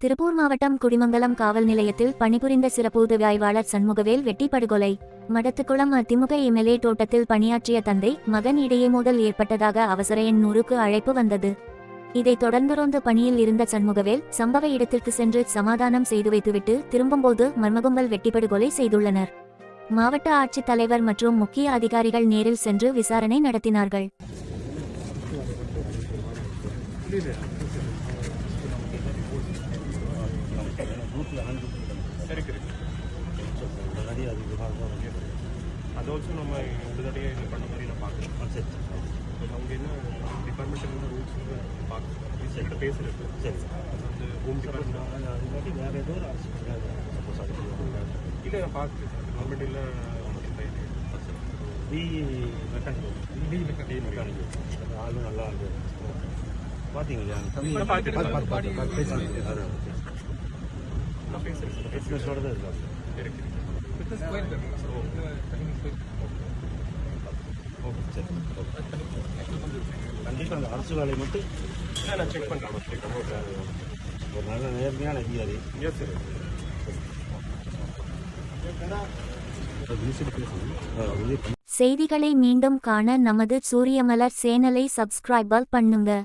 திருப்பூர் மாவட்டம் குடிமங்கலம் காவல் நிலையத்தில் பணிபுரிந்த சிறப்பு உதவி ஆய்வாளர் சண்முகவேல் வெட்டி படுகொலை மடத்துக்குளம் அதிமுக எம்எல்ஏ தோட்டத்தில் பணியாற்றிய தந்தை மகன் இடையே மோதல் ஏற்பட்டதாக அவசர எண் நூறுக்கு அழைப்பு வந்தது. இதைத் தொடர்ந்து ரோந்து பணியில் இருந்த சண்முகவேல் சம்பவ இடத்திற்கு சென்று சமாதானம் செய்து வைத்துவிட்டு திரும்பும்போது மர்மகும்பல் வெட்டிப்படுகொலை செய்துள்ளனர். மாவட்ட ஆட்சித் தலைவர் மற்றும் முக்கிய அதிகாரிகள் நேரில் சென்று விசாரணை நடத்தினார்கள். இருக்கு இருக்கு அதை வச்சு நம்ம உடனடியாக இது பண்ண மாதிரி நான் பார்க்குறேன் சரி அவங்க என்ன டிபார்ட்மெண்ட்டில் என்ன ரூல்ஸ் பார்க்கணும் கிட்ட பேசுறது சரி அந்த ஹோம் டிபார்ட்மெண்ட் வேற ஏதோ ஒரு சப்போஸ் அது இல்லை நான் பார்க்குறேன் சார் கவர்மெண்ட் இல்லை பி மெக்கானிக்கல் மெக்கானிக் மெக்கானிக்கல் ஆளும் நல்லா ஆளு பார்த்தீங்களா நான் எக்ஸ்பிரஸோட தான் இருக்கா இருக்கு ஓகே சரி கண்டிப்பாக அந்த அரசு வேலை மட்டும் இல்லை நான் செக் பண்ணுறேன் செக் பண்ணுறேன் ஒரு நல்ல நேர்மையான அதிகாரி எஸ் சார் பேசணும் செய்திகளை மீண்டும் காண நமது சூரியமலர் சேனலை சப்ஸ்கிரைபர் பண்ணுங்க.